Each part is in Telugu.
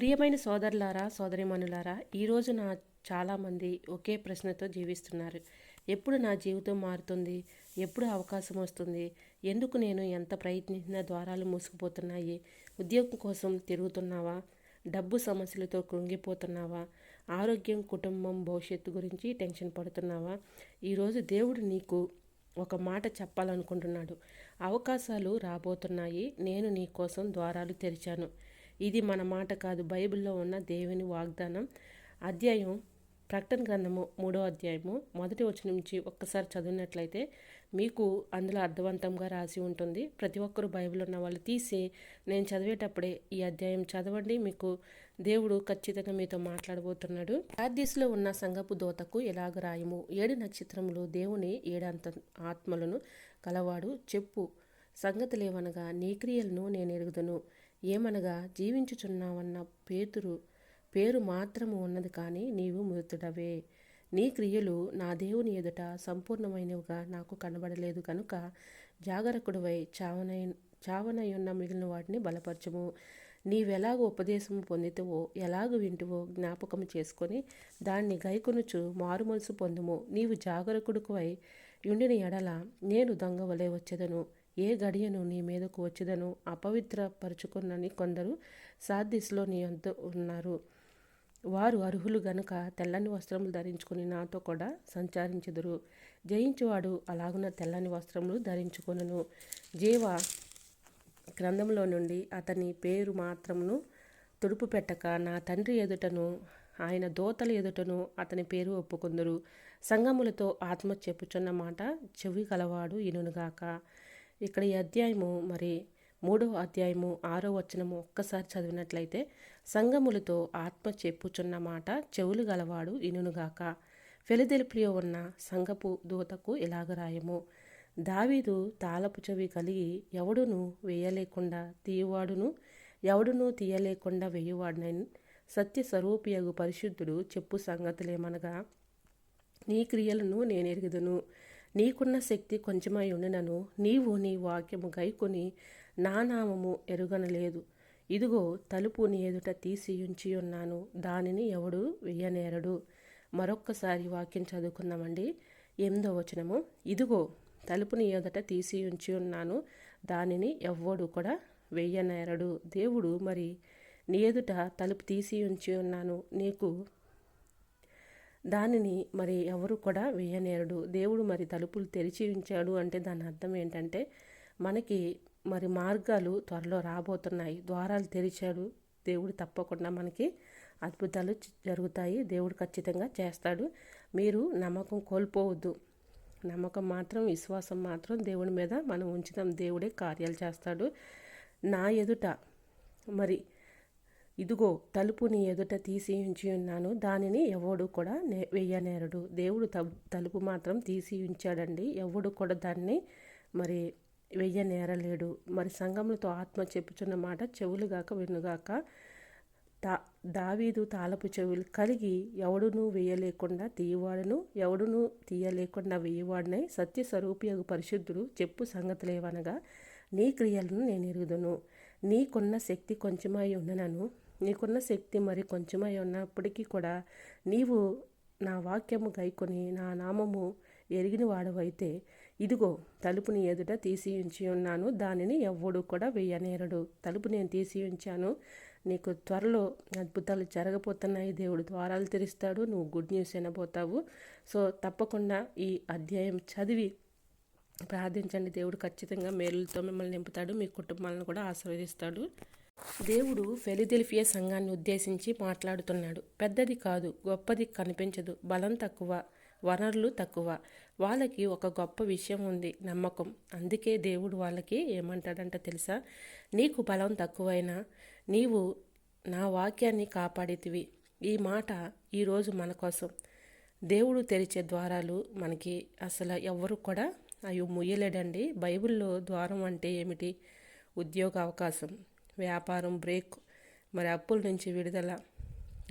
ప్రియమైన సోదరులారా సోదరిమణులారా ఈరోజు నా చాలామంది ఒకే ప్రశ్నతో జీవిస్తున్నారు. ఎప్పుడు నా జీవితం మారుతుంది? ఎప్పుడు అవకాశం వస్తుంది? ఎందుకు నేను ఎంత ప్రయత్నించినా ద్వారాలు మూసుకుపోతున్నాయి? ఉద్యోగం కోసం తిరుగుతున్నావా? డబ్బు సమస్యలతో కృంగిపోతున్నావా? ఆరోగ్యం కుటుంబం భవిష్యత్తు గురించి టెన్షన్ పడుతున్నావా? ఈరోజు దేవుడు నీకు ఒక మాట చెప్పాలనుకుంటున్నాడు. అవకాశాలు రాబోతున్నాయి. నేను నీ కోసం ద్వారాలు తెరిచాను. ఇది మన మాట కాదు. బైబిల్లో ఉన్న దేవుని వాగ్దానం. అధ్యాయం ప్రకటన గ్రంథము మూడో అధ్యాయము మొదటి వచ్చిన నుంచి ఒక్కసారి చదివినట్లయితే మీకు అందులో అర్థవంతంగా రాసి ఉంటుంది. ప్రతి ఒక్కరు బైబిల్ ఉన్న వాళ్ళు తీసి నేను చదివేటప్పుడే ఈ అధ్యాయం చదవండి. మీకు దేవుడు ఖచ్చితంగా మీతో మాట్లాడబోతున్నాడు. ఆర్దిస్లో ఉన్న సంగపు దోతకు ఎలాగ రాయము? ఏడు నక్షత్రములు దేవుని ఏడంత ఆత్మలను కలవాడు. చెప్పు సంగతులేవనగా నీ క్రియలను నేను ఎరుగుదను. ఏమనగా జీవించుచున్నావన్న పేతురు పేరు మాత్రము ఉన్నది కానీ నీవు మృతుడవే. నీ క్రియలు నా దేవుని ఎదుట సంపూర్ణమైనవిగా నాకు కనబడలేదు కనుక జాగరకుడివై చావనై చావనయున్న మిగిలిన వాటిని బలపరచము. నీవెలాగ ఉపదేశము పొందితవో ఎలాగ వింటువో జ్ఞాపకము చేసుకొని దాన్ని గైకొనుచు మారుమనసు పొందుము. నీవు జాగరకుడుకువై యుండిన ఎడల నేను దొంగ వలె వచ్చేదను. ఏ గడియను నీ మీదకు వచ్చిదను అపవిత్రపరుచుకున్నని కొందరు సాధిస్లో నీ అంత ఉన్నారు. వారు అర్హులు గనుక తెల్లని వస్త్రములు ధరించుకుని నాతో కూడా సంచారించుదురు. జయించువాడు అలాగున తెల్లని వస్త్రములు ధరించుకొనును. జీవ గ్రంథంలో నుండి అతని పేరు మాత్రమును తుడుపు పెట్టక నా తండ్రి ఎదుటను ఆయన దోతల ఎదుటను అతని పేరు ఒప్పుకుందరు. సంగములతో ఆత్మ చెప్పుచున్న మాట చెవి కలవాడు ఇనునుగాక. ఇక్కడ ఈ అధ్యాయము మరి మూడో అధ్యాయము ఆరో వచనము ఒక్కసారి చదివినట్లయితే సంగములతో ఆత్మ చెప్పుచున్న మాట చెవులు గలవాడు ఇనుగాక ఫెలిదెలుపులో ఉన్న సంగపు దూతకు ఇలాగ రాయము? దావీదు తాలపు చెవి కలిగి ఎవడును వేయలేకుండా తీయవాడును? ఎవడును తీయలేకుండా వేయువాడునని సత్య స్వరూపియగు పరిశుద్ధుడు చెప్పు సంగతులేమనగా నీ క్రియలను నేనెరుగుదును. నీకున్న శక్తి కొంచెమై ఉండినను నీవు నీ వాక్యము గైకొని నా నామము ఎరుగనలేదు. ఇదిగో తలుపు నీ ఎదుట తీసి ఉంచి ఉన్నాను దానిని ఎవడు వెయ్యనేరడు మరొక్కసారి వాక్యం చదువుకుందామండి. ఎనిమిదో వచనము. ఇదిగో తలుపు నీ ఎదుట తీసి ఉంచి ఉన్నాను దానిని ఎవ్వడు కూడా వెయ్యనేరడు దేవుడు మరి నీ ఎదుట తలుపు తీసి ఉంచి ఉన్నాను నీకు దానిని మరి ఎవరు కూడా వేయనేరడు. దేవుడు మరి తలుపులు తెరిచి ఉంచాడు అంటే దాని అర్థం ఏంటంటే మనకి మరి మార్గాలు త్వరలో రాబోతున్నాయి. ద్వారాలు తెరిచాడు దేవుడు తప్పకుండా మనకి అద్భుతాలు జరుగుతాయి. దేవుడు ఖచ్చితంగా చేస్తాడు. మీరు నమ్మకం కోల్పోవద్దు. నమ్మకం మాత్రం విశ్వాసం మాత్రం దేవుడి మీద మనం ఉంచుతాం దేవుడే కార్యాలు చేస్తాడు. నా ఎదుట మరి ఇదిగో తలుపు నీ ఎదుట తీసి ఉంచి ఉన్నాను. దానిని ఎవడు కూడా నే వెయ్యనేరడు దేవుడు తలుపు మాత్రం తీసి ఉంచాడండి. ఎవడు కూడా దాన్ని మరి వెయ్యనేరలేడు మరి సంఘములతో ఆత్మ చెప్పుచున్న మాట చెవులుగాక వినుగాక తా దావీదు తాళపు చెవులు కలిగి ఎవడునూ వేయలేకుండా తీయవాడును ఎవడునూ తీయలేకుండా వేయవాడినై సత్య స్వరూపియగు పరిశుద్ధుడు చెప్పు సంగతులేవనగా నీ క్రియలను నేను ఎరుగుదును. నీకున్న శక్తి కొంచెమై ఉన్ననను. నీకున్న శక్తి మరి కొంచెమై ఉన్నప్పటికీ కూడా నీవు నా వాక్యము గైకొని నా నామము ఎరిగిన వాడవైతే ఇదిగో తలుపుని ఎదుట తీసి ఉంచి ఉన్నాను. దానిని ఎవ్వడు కూడా వేయనేరడు. తలుపు నేను తీసి ఉంచాను నీకు త్వరలో అద్భుతాలు జరగబోతున్నాయి. దేవుడు ద్వారాలు తెరుస్తాడు. నువ్వు గుడ్ న్యూస్ వినబోతావు. సో తప్పకుండా ఈ అధ్యాయం చదివి ప్రార్థించండి. దేవుడు ఖచ్చితంగా మేలులతో మిమ్మల్ని నింపుతాడు. మీ కుటుంబాలను కూడా ఆశీర్వదిస్తాడు. దేవుడు ఫెలిదెల్ఫియా సంఘాన్ని ఉద్దేశించి మాట్లాడుతున్నాడు. పెద్దది కాదు గొప్పది కనిపించదు. బలం తక్కువ వనరులు తక్కువ. వాళ్ళకి ఒక గొప్ప విషయం ఉంది నమ్మకం. అందుకే దేవుడు వాళ్ళకి ఏమంటాడంట తెలుసా? నీకు బలం తక్కువైనా నీవు నా వాక్యాన్ని కాపాడితివి. ఈ మాట ఈరోజు మన కోసం. దేవుడు తెరిచే ద్వారాలు మనకి అసలు ఎవరు కూడా అవి ముయ్యలేడండి. బైబిల్లో ద్వారం అంటే ఏమిటి? ఉద్యోగ అవకాశం. వ్యాపారం బ్రేక్ మరి అప్పుల నుంచి విడుదల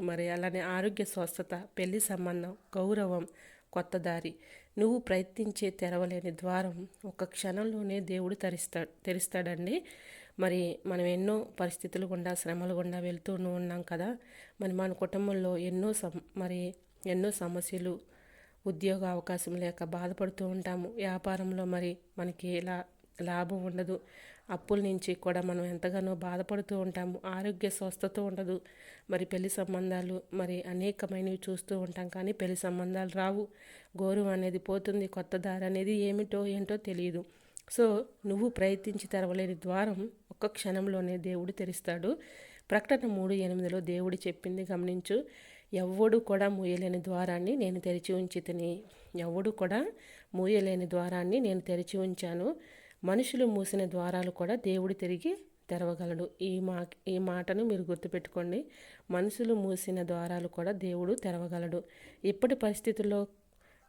మరి అలానే ఆరోగ్య స్వస్థత పెళ్ళి సంబంధం గౌరవం కొత్త దారి. నువ్వు ప్రయత్నించే తెరవలేని ద్వారం ఒక క్షణంలోనే దేవుడు తెరిస్తా తెరిస్తాడండి. మరి మనం ఎన్నో పరిస్థితులు గుండా శ్రమలు గుండా వెళ్తూ ఉన్నాం కదా. మరి మన కుటుంబంలో ఎన్నో సమ మరి ఎన్నో సమస్యలు ఉద్యోగ అవకాశం లేక బాధపడుతూ ఉంటాము. వ్యాపారంలో మరి మనకి లా లాభం ఉండదు. అప్పుల నుంచి కూడా మనం ఎంతగానో బాధపడుతూ ఉంటాము. ఆరోగ్య స్వస్థత ఉండదు. మరి పెళ్ళి సంబంధాలు మరి అనేకమైనవి చూస్తూ ఉంటాం. కానీ పెళ్ళి సంబంధాలు రావు. గౌరవం అనేది పోతుంది. కొత్త దారి అనేది ఏమిటో ఏంటో తెలియదు. సో నువ్వు ప్రయత్నించి తెరవలేని ద్వారం ఒక్క క్షణంలోనే దేవుడు తెరుస్తాడు. ప్రకటన మూడు ఎనిమిదిలో దేవుడు చెప్పింది గమనించు. ఎవ్వడు కూడా మూయలేని ద్వారాన్ని నేను తెరిచి ఉంచితిని. ఎవ్వడు ఎవడు కూడా మూయలేని ద్వారాన్ని నేను తెరిచి ఉంచాను. మనుషులు మూసిన ద్వారాలు కూడా దేవుడు తిరిగి తెరవగలడు. ఈ మా ఈ మాటను మీరు గుర్తుపెట్టుకోండి. మనుషులు మూసిన ద్వారాలు కూడా దేవుడు తెరవగలడు. ఇప్పటి పరిస్థితుల్లో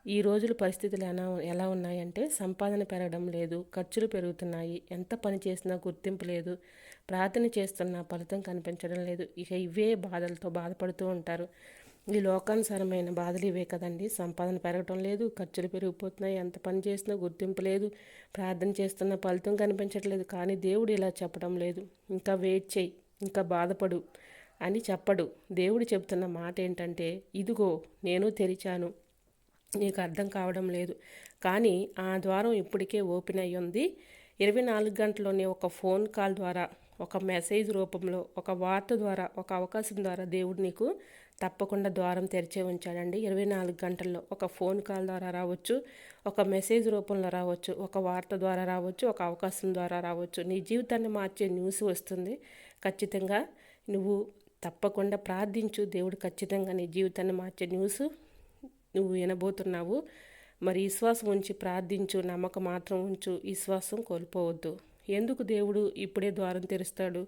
ఈ రోజుల పరిస్థితులు ఎలా ఎలా ఉన్నాయంటే సంపాదన పెరగడం లేదు ఖర్చులు పెరుగుతున్నాయి ఎంత పని చేసినా గుర్తింపు లేదు ప్రార్థన చేస్తున్నా ఫలితం కనిపించడం లేదు. ఇక ఇవే బాధలతో బాధపడుతూ ఉంటారు. ఈ లోకానుసారమైన బాధలు ఇవే కదండి. సంపాదన పెరగటం లేదు ఖర్చులు పెరిగిపోతున్నాయి ఎంత పని చేసినా గుర్తింపు లేదు ప్రార్థన చేస్తున్న ఫలితం కనిపించట్లేదు. కానీ దేవుడు ఇలా చెప్పడం లేదు. ఇంకా వెయిట్ చేయి ఇంకా బాధపడు అని చెప్పడు. దేవుడు చెప్తున్న మాట ఏంటంటే ఇదిగో నేను తెరిచాను నీకు అర్థం కావడం లేదు. కానీ ఆ ద్వారం ఇప్పటికే ఓపెన్ అయ్యి ఉంది ఇరవై నాలుగు గంటల్లోనే ఒక ఫోన్ కాల్ ద్వారా ఒక మెసేజ్ రూపంలో ఒక వార్త ద్వారా ఒక అవకాశం ద్వారా దేవుడు నీకు తప్పకుండా ద్వారం తెరిచే ఉంచాడండి. ఇరవై నాలుగు గంటల్లో ఒక ఫోన్ కాల్ ద్వారా రావచ్చు ఒక మెసేజ్ రూపంలో రావచ్చు ఒక వార్త ద్వారా రావచ్చు ఒక అవకాశం ద్వారా రావచ్చు. నీ జీవితాన్ని మార్చే న్యూస్ వస్తుంది. ఖచ్చితంగా నువ్వు తప్పకుండా ప్రార్థించు. దేవుడు ఖచ్చితంగా నీ జీవితాన్ని మార్చే న్యూస్ నువ్వు వినబోతున్నావు. మరి విశ్వాసం ఉంచి ప్రార్థించు నమ్మకం మాత్రం ఉంచు. విశ్వాసం కోల్పోవద్దు. ఎందుకు దేవుడు ఇప్పుడే ద్వారం తెరుస్తాడు?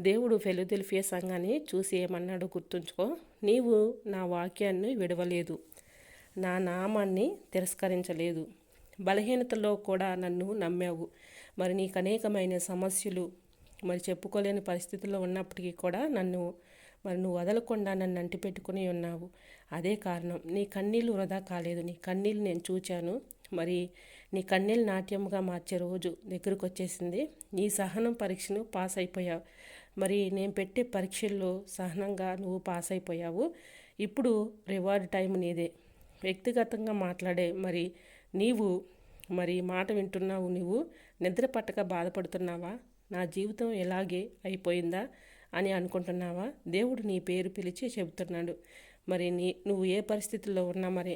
దేవుడు ఫెలుదెల్ఫియా సంఘాన్ని చూసి ఏమన్నాడు గుర్తుంచుకో. నీవు నా వాక్యాన్ని విడవలేదు. నా నామాన్ని తిరస్కరించలేదు. బలహీనతలో కూడా నన్ను నమ్మావు. మరి నీకు అనేకమైన సమస్యలు మరి చెప్పుకోలేని పరిస్థితుల్లో ఉన్నప్పటికీ కూడా నన్ను మరి నువ్వు వదలకుండా నన్ను అంటిపెట్టుకుని ఉన్నావు. అదే కారణం. నీ కన్నీళ్ళు వృధా కాలేదు. నీ కన్నీళ్ళు నేను చూచాను. మరి నీ కన్నీళ్ళు నాట్యముగా మార్చే రోజు దగ్గరకు వచ్చేసింది నీ సహనం పరీక్షను పాస్ అయిపోయావు మరి నేను పెట్టే పరీక్షల్లో సహనంగా నువ్వు పాస్ అయిపోయావు ఇప్పుడు రివార్డ్ టైం నీదే. వ్యక్తిగతంగా మాట్లాడే మరి నీవు మరి మాట వింటున్నావు నువ్వు నిద్ర పట్టక బాధపడుతున్నావా? నా జీవితం ఎలాగే అయిపోయిందా అని అనుకుంటున్నావా? దేవుడు నీ పేరు పిలిచి చెబుతున్నాడు. మరి నీ నువ్వు ఏ పరిస్థితుల్లో ఉన్నా మరి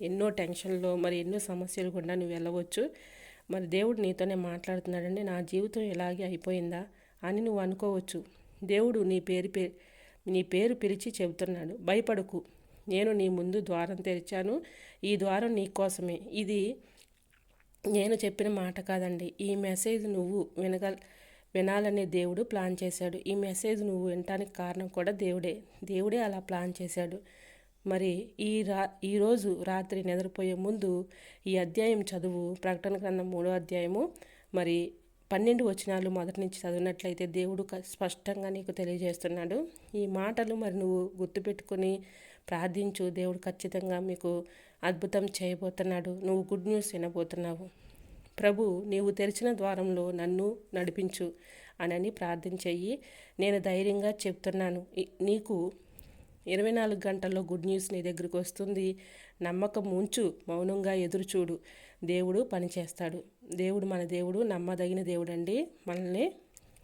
ఎన్నో టెన్షన్లో మరి ఎన్నో సమస్యలు గుండా నువ్వు వెళ్ళవచ్చు. మరి దేవుడు నీతోనే మాట్లాడుతున్నాడండి. నా జీవితం ఇలాగే అయిపోయిందా అని నువ్వు అనుకోవచ్చు. దేవుడు నీ పేరు పే నీ పేరు పిలిచి చెబుతున్నాడు. భయపడకు. నేను నీ ముందు ద్వారం తెరిచాను. ఈ ద్వారం నీ కోసమే. ఇది నేను చెప్పిన మాట కాదండి. ఈ మెసేజ్ నువ్వు వినగల వినాలనే దేవుడు ప్లాన్ చేశాడు. ఈ మెసేజ్ నువ్వు వినటానికి కారణం కూడా దేవుడే. దేవుడే అలా ప్లాన్ చేశాడు. మరి ఈ రా ఈరోజు రాత్రి నిద్రపోయే ముందు ఈ అధ్యాయం చదువు ప్రకటన గ్రంథం మూడో అధ్యాయము మరి పన్నెండు వచనాలు మొదటి నుంచి చదివినట్లయితే దేవుడు స్పష్టంగా నీకు తెలియజేస్తున్నాడు. ఈ మాటలు మరి నువ్వు గుర్తుపెట్టుకొని ప్రార్థించు దేవుడు ఖచ్చితంగా మీకు అద్భుతం చేయబోతున్నాడు. నువ్వు గుడ్ న్యూస్ వినబోతున్నావు. ప్రభు నీవు తెరిచిన ద్వారంలో నన్ను నడిపించు అనని ప్రార్థన చెయ్యి. నేను ధైర్యంగా చెప్తున్నాను. నీకు ఇరవై నాలుగు గంటల్లో గుడ్ న్యూస్ నీ దగ్గరికి వస్తుంది. నమ్మకం ఉంచు మౌనంగా ఎదురుచూడు. దేవుడు పనిచేస్తాడు దేవుడు మన దేవుడు నమ్మదగిన దేవుడు అండి మనల్ని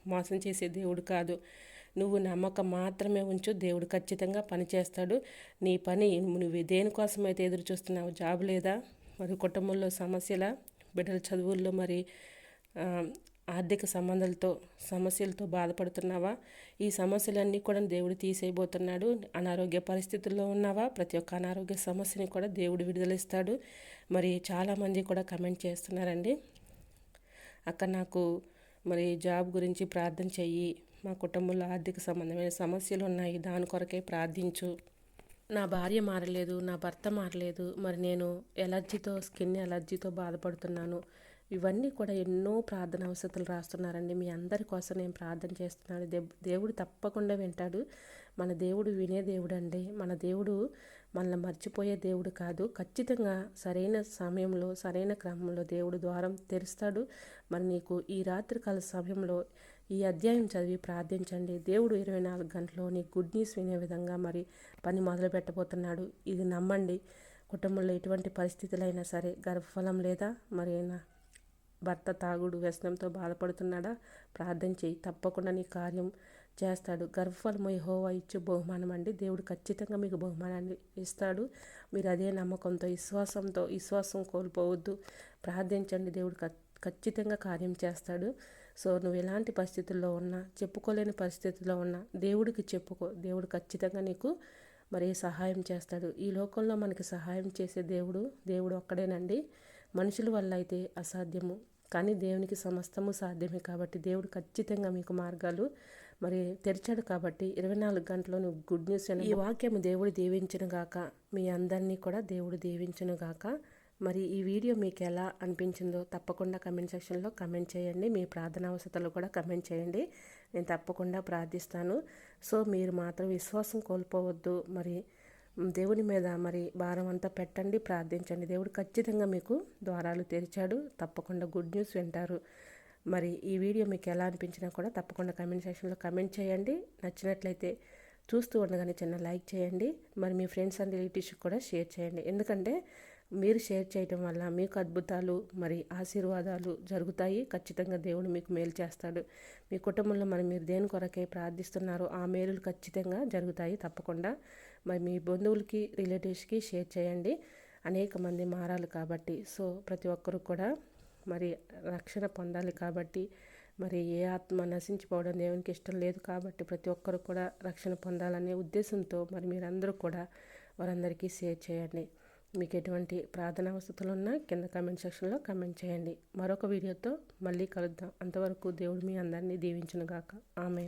మోసం చేసే దేవుడు కాదు. నువ్వు నమ్మకం మాత్రమే ఉంచు దేవుడు ఖచ్చితంగా పనిచేస్తాడు నీ పని నువ్వు దేనికోసమైతే ఎదురు చూస్తున్నావు జాబ్ లేదా? మరి కుటుంబంలో సమస్యల? బిడ్డల చదువుల్లో మరి ఆర్థిక సంబంధాలతో సమస్యలతో బాధపడుతున్నావా? ఈ సమస్యలన్నీ కూడా దేవుడు తీసేయబోతున్నాడు. అనారోగ్య పరిస్థితుల్లో ఉన్నావా? ప్రతి ఒక్క అనారోగ్య సమస్యని కూడా దేవుడు విడుదలిస్తాడు. మరి చాలామంది కూడా కమెంట్ చేస్తున్నారండి. అక్కడ నాకు మరి జాబ్ గురించి ప్రార్థన చెయ్యి. మా కుటుంబంలో ఆర్థిక సంబంధమైన సమస్యలు ఉన్నాయి. దాని కొరకే ప్రార్థించు. నా భార్య మారలేదు. నా భర్త మారలేదు. మరి నేను ఎలర్జీతో స్కిన్ ఎలర్జీతో బాధపడుతున్నాను. ఇవన్నీ కూడా ఎన్నో ప్రార్థన అవసరాలు రాస్తున్నారండి. మీ అందరి కోసం నేను ప్రార్థన చేస్తున్నాను. దేవుడు తప్పకుండా వింటాడు. మన దేవుడు వినే దేవుడు అండి మన దేవుడు మనల్ని మర్చిపోయే దేవుడు కాదు. ఖచ్చితంగా సరైన సమయంలో సరైన క్రమంలో దేవుడు ద్వారం తెరుస్తాడు. మరి నీకు ఈ రాత్రికాల సమయంలో ఈ అధ్యాయం చదివి ప్రార్థించండి. దేవుడు ఇరవై నాలుగు గంటలో నీ గుడ్ న్యూస్ వినే విధంగా మరి పని మొదలు పెట్టబోతున్నాడు. ఇది నమ్మండి. కుటుంబంలో ఎటువంటి పరిస్థితులైనా సరే గర్భఫలం లేదా మరి అయినా భర్త తాగుడు వ్యసనంతో బాధపడుతున్నాడా? ప్రార్థన చేయి తప్పకుండా నీ కార్యం చేస్తాడు. గర్భఫలము యెహోవా ఇచ్చే బహుమానం అండి. దేవుడు ఖచ్చితంగా మీకు బహుమానాన్ని ఇస్తాడు. మీరు అదే నమ్మకంతో విశ్వాసంతో విశ్వాసం కోల్పోవద్దు. ప్రార్థించండి దేవుడు ఖచ్చితంగా కార్యం చేస్తాడు. సో నువ్వు ఎలాంటి పరిస్థితుల్లో ఉన్నా చెప్పుకోలేని పరిస్థితుల్లో ఉన్నా దేవుడికి చెప్పుకో. దేవుడు ఖచ్చితంగా నీకు మరి సహాయం చేస్తాడు. ఈ లోకంలో మనకి సహాయం చేసే దేవుడు దేవుడు ఒక్కడేనండి. మనుషుల వల్ల అయితే అసాధ్యము. కానీ దేవునికి సమస్తము సాధ్యమే కాబట్టి దేవుడు ఖచ్చితంగా మీకు మార్గాలు మరి తెరిచాడు కాబట్టి ఇరవై నాలుగు గంటలు నువ్వు గుడ్ న్యూస్ ఈ వాక్యము దేవుడు దీవించను గాక. మీ అందరినీ కూడా దేవుడు దీవించను గాక. మరి ఈ వీడియో మీకు ఎలా అనిపించిందో తప్పకుండా కమెంట్ సెక్షన్లో కమెంట్ చేయండి. మీ ప్రార్థన అవసరాలు కూడా కమెంట్ చేయండి. నేను తప్పకుండా ప్రార్థిస్తాను. సో మీరు మాత్రం విశ్వాసం కోల్పోవద్దు. మరి దేవుని మీద మరి భారం అంతా పెట్టండి ప్రార్థించండి. దేవుడు ఖచ్చితంగా మీకు ద్వారాలు తెరిచాడు. తప్పకుండా గుడ్ న్యూస్ వింటారు. మరి ఈ వీడియో మీకు ఎలా అనిపించినా కూడా తప్పకుండా కమెంట్ సెక్షన్లో కమెంట్ చేయండి. నచ్చినట్లయితే చూస్తూ ఉండగానే చిన్న లైక్ చేయండి. మరి మీ ఫ్రెండ్స్ అండ్ రిలేటివ్స్కి కూడా షేర్ చేయండి. ఎందుకంటే మీరు షేర్ చేయటం వల్ల మీకు అద్భుతాలు మరి ఆశీర్వాదాలు జరుగుతాయి. ఖచ్చితంగా దేవుడు మీకు మేలు చేస్తాడు. మీ కుటుంబంలో మరి మీరు దేని కొరకే ప్రార్థిస్తున్నారో ఆ మేలులు ఖచ్చితంగా జరుగుతాయి తప్పకుండా. మరి మీ బంధువులకి రిలేటివ్స్కి షేర్ చేయండి. అనేక మంది మారాలి కాబట్టి. సో ప్రతి ఒక్కరు కూడా మరి రక్షణ పొందాలి కాబట్టి. మరి ఏ ఆత్మ నశించిపోవడం దేవునికి ఇష్టం లేదు కాబట్టి ప్రతి ఒక్కరు కూడా రక్షణ పొందాలనే ఉద్దేశంతో మరి మీరందరూ కూడా వారందరికీ షేర్ చేయండి. మీకు ఎటువంటి ప్రార్థనా వసతులు ఉన్నా కింద కామెంట్ సెక్షన్లో కామెంట్ చేయండి. మరొక వీడియోతో మళ్ళీ కలుద్దాం. అంతవరకు దేవుడు మీ అందరినీ దీవించునుగాక. ఆమె